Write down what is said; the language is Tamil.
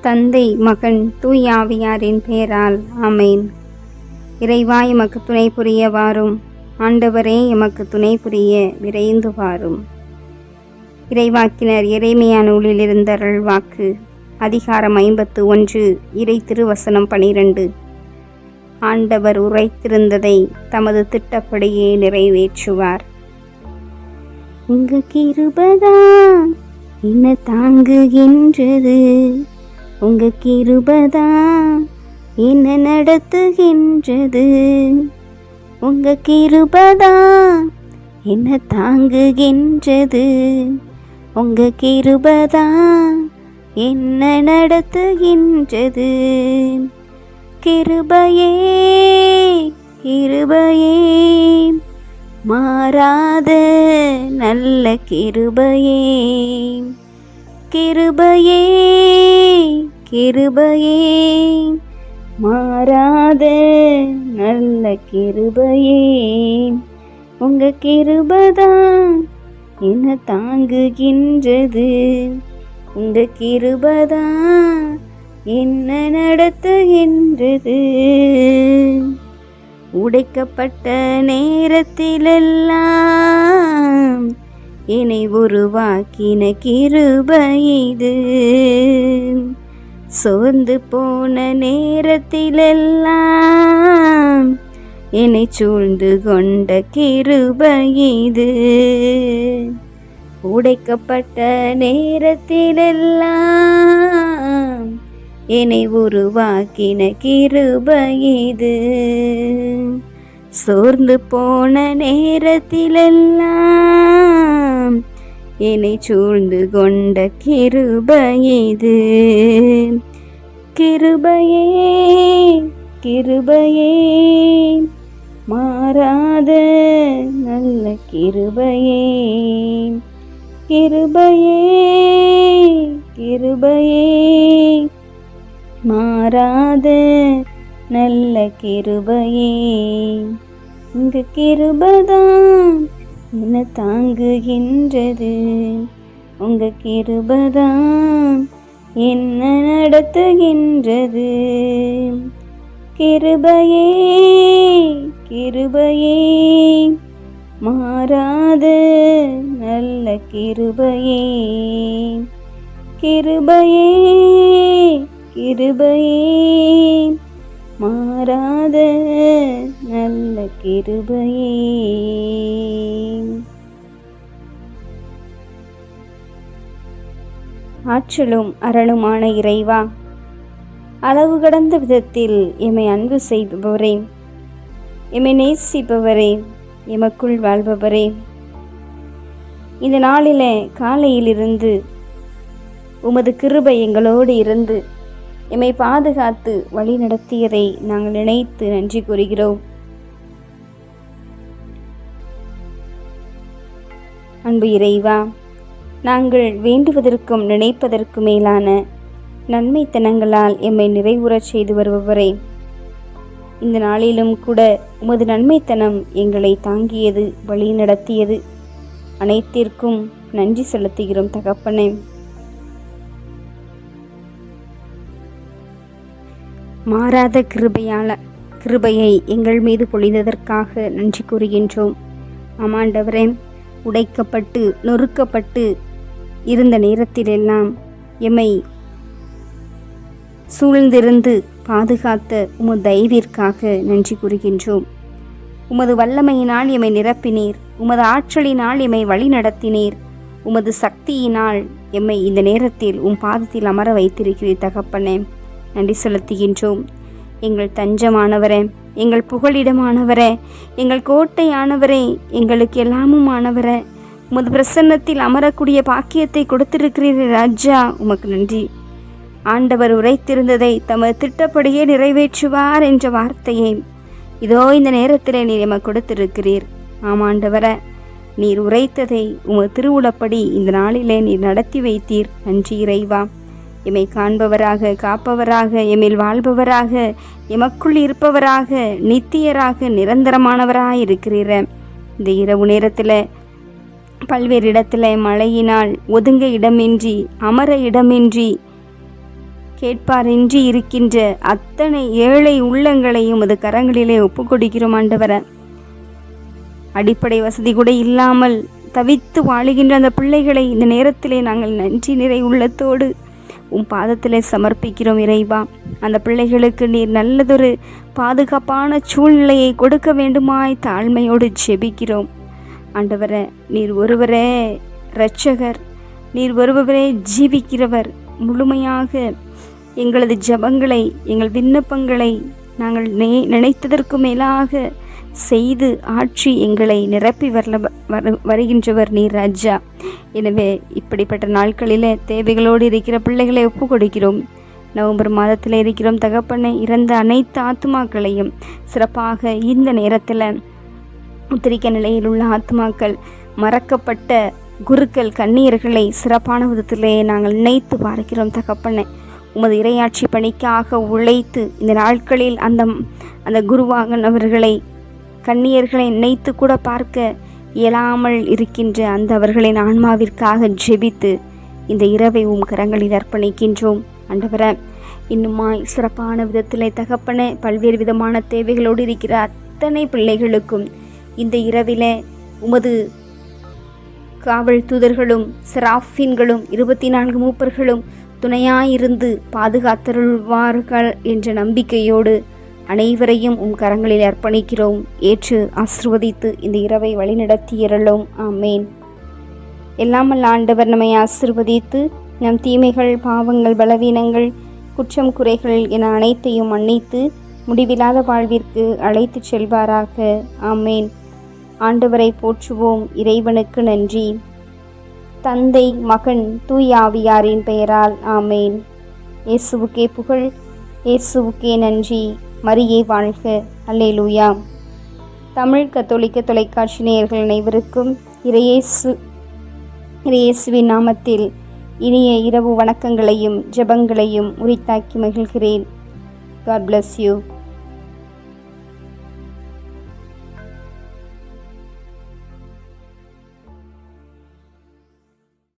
தந்தை மகன் தூயாவியாரின் பெயரால் ஆமேன். இறைவா எமக்கு துணை புரிய வாரும். ஆண்டவரே எமக்கு துணை புரிய விரைந்து வாரும். இறைவாக்கினர் இறைமையான நூலில் இருந்த அருள்வாக்கு அதிகாரம் ஐம்பத்து ஒன்று இறை திருவசனம் பனிரெண்டு. ஆண்டவர் உரைத்திருந்ததை தமது திட்டப்படியே நிறைவேற்றுவார். உங்க கிருபதா என்ன தாங்குகின்றது. உங்க கிருபதா என்ன நடத்துகின்றது? உங்க கிருபதா என்ன தாங்குகின்றது? உங்க கிருபதா என்ன நடத்துகின்றது? கிருபையே கிருபையே மாறாத நல்ல கிருபையே. கிருபையே கிருபையே. மாறாத நல்ல கிருபையே. உங்க கிருபதான் என்ன தாங்குகின்றது. உங்க கிருபதான் என்ன நடத்துகின்றது. உடைக்கப்பட்ட நேரத்திலெல்லாம் என்னை உருவாக்கின கிருபை இது சோர்ந்து போன நேரத்திலெல்லாம் என்னை சூழ்ந்து கொண்ட கிருபை இது உடைக்கப்பட்ட நேரத்திலெல்லாம் என்னை உருவாக்கின கிருபை இது சோர்ந்து போன நேரத்திலெல்லாம் என்னை சூழ்ந்து கொண்ட கிருப இது. கிருபையே கிருபையே மாறாத நல்ல கிருபையே. கிருபையே கிருபையே மாறாத நல்ல கிருபையே. உங்க கிருபதான் என்ன தாங்குகின்றது. உங்க கிருபதான் என்ன நடத்துகின்றது. கிருபையே கிருபையே மாறாத நல்ல கிருபையே. கிருபையே கிருபையே மாறாத நல்ல கிருபையே. ஆற்றலும் அரணுமான இறைவா அளவு கடந்த விதத்தில் எம்மை அன்பு செய்பவரே எம்மை நேசிப்பவரே எமக்குள் வாழ்பவரே. இந்த நாளிலே காலையிலிருந்து உமது கிருபை எங்களோடு இருந்து எம்மை பாதுகாத்து வழி நடத்தியதை நாங்கள் நினைத்து நன்றி கூறுகிறோம். அன்பு இறைவா நாங்கள் வேண்டுவதற்கும் நினைப்பதற்கும் மேலான நன்மைத்தனங்களால் எம்மை நிறைவுறச் செய்து வருபவரே. இந்த நாளிலும் கூட உமது நன்மைத்தனம் எங்களை தாங்கியது வழி நடத்தியது. அனைத்திற்கும் நன்றி செலுத்துகிறோம் தகப்பனே. மாறாத கிருபையால் கிருபையை எங்கள் மீது பொழிந்ததற்காக நன்றி கூறுகின்றோம். ஆமாண்டவரே உடைக்கப்பட்டு நொறுக்கப்பட்டு இருந்த நேரத்திலெல்லாம் எம்மை சூழ்ந்திருந்து பாதுகாத்த உமது தயவிற்காக நன்றி கூறுகின்றோம். உமது வல்லமையினால் எம்மை நிரப்பினீர் உமது ஆற்றலினால் எம்மை வழி நடத்தினீர் உமது சக்தியினால் எம்மை இந்த நேரத்தில் உம் பாதத்தில் அமர வைத்திருக்கிறீர் தகப்பனே. நன்றி செலுத்துகின்றோம். எங்கள் தஞ்சமானவரே எங்கள் புகழிடமானவரே எங்கள் கோட்டையானவரே எங்களுக்கு எல்லாமும் ஆனவரே உமது பிரசன்னத்தில் அமரக்கூடிய பாக்கியத்தை கொடுத்திருக்கிறீர் ராஜா உமக்கு நன்றி. ஆண்டவர் உரைத்திருந்ததை தமது திட்டப்படியே நிறைவேற்றுவார் என்ற வார்த்தையை. இதோ இந்த நேரத்திலே நீர் எமக்கு கொடுத்திருக்கிறீர். ஆமாண்டவர நீர் உரைத்ததை உமது திருவுளப்படி இந்த நாளிலே நீர் நடத்தி வைத்தீர். நன்றி இறைவா. எம்மை காண்பவராக காப்பவராக எம்மில் வாழ்பவராக எமக்குள் இருப்பவராக நித்தியராக நிரந்தரமானவராக இருக்கிறீர இந்த இரவு நேரத்தில் பல்வேறு இடத்துல மழையினால் ஒதுங்க இடமின்றி அமர இடமின்றி கேட்பாரின்றி இருக்கின்ற அத்தனை ஏழை உள்ளங்களையும் அது கரங்களிலே ஒப்பு கொடுக்கிறோம் ஆண்டவர. அடிப்படை வசதி கூட இல்லாமல் தவித்து வாழுகின்ற அந்த பிள்ளைகளை இந்த நேரத்திலே நாங்கள் நன்றி நிறை உள்ளத்தோடு உன் பாதத்தில் சமர்ப்பிக்கிறோம் இறைவா. அந்த பிள்ளைகளுக்கு நீர் நல்லதொரு பாதுகாப்பான சூழ்நிலையை கொடுக்க வேண்டுமாய் தாழ்மையோடு ஜெபிக்கிறோம். ஆண்டவரே நீர் ஒருவரே இரட்சகர். நீர் ஒருவரே ஜீவிக்கிறவர். முழுமையாக எங்களது ஜெபங்களை எங்கள் விண்ணப்பங்களை நாங்கள் நினைத்ததற்கு மேலாக செய்து ஆட்சி எங்களை நிரப்பி வரல வரு வருகின்றவர் நீர் ராஜா. எனவே இப்படிப்பட்ட நாட்களில் தேவைகளோடு இருக்கிற பிள்ளைகளை ஒப்பு கொடுக்கிறோம் நவம்பர் மாதத்தில் இருக்கிறோம் தகப்பனை இறந்த அனைத்து ஆத்மாக்களையும் சிறப்பாக இந்த நேரத்தில் உத்திரிக்க நிலையில் உள்ள ஆத்மாக்கள் மறக்கப்பட்ட குருக்கள் கண்ணீர்களை சிறப்பான விதத்திலே நாங்கள் நினைத்து பார்க்கிறோம் தகப்பனை. உமது இரையாட்சி பணிக்காக உழைத்து இந்த நாட்களில் அந்த அந்த குருவாகனவர்களை கண்ணியர்களை நினைத்து கூட பார்க்க இயலாமல் இருக்கின்ற அந்த அவர்களின் ஆன்மாவிற்காக ஜெபித்து இந்த இரவை உம் கரங்களில் அர்ப்பணிக்கின்றோம். அண்டவர இன்னுமாய் சிறப்பான விதத்திலே தகப்பன பல்வேறு விதமான தேவைகளோடு இருக்கிற அத்தனை பிள்ளைகளுக்கும் இந்த இரவில் உமது காவல் தூதர்களும் சிராஃபின்களும் இருபத்தி நான்கு மூப்பர்களும் துணையாயிருந்து பாதுகாத்தருள்வார்கள் என்ற நம்பிக்கையோடு அனைவரையும் உம் கரங்களில் அர்ப்பணிக்கிறோம். ஏற்று ஆசிர்வதித்து இந்த இரவை வழிநடத்தியறலும் ஆமேன். எல்லாமல் ஆண்டவர் நம்மை ஆசிர்வதித்து நம் தீமைகள் பாவங்கள் பலவீனங்கள் குற்றம் குறைகள் என அனைத்தையும் மன்னித்து முடிவில்லாத வாழ்விற்கு அழைத்துச் செல்வாராக. ஆமேன். ஆண்டவரை போற்றுவோம். இறைவனுக்கு நன்றி. தந்தை மகன் தூயாவியாரின் பெயரால். ஆமேன். இயேசுவுக்கே புகழ் இயேசுவுக்கே நன்றி. மரியே வாழ்க. அல்லே லூயா தமிழ் கத்தோலிக்க தொலைக்காட்சி நேயர்கள் அனைவருக்கும் இறையேசு இறையேசுவின் நாமத்தில் இனிய இரவு வணக்கங்களையும் ஜெபங்களையும் உரித்தாக்கி மகிழ்கிறேன். God bless you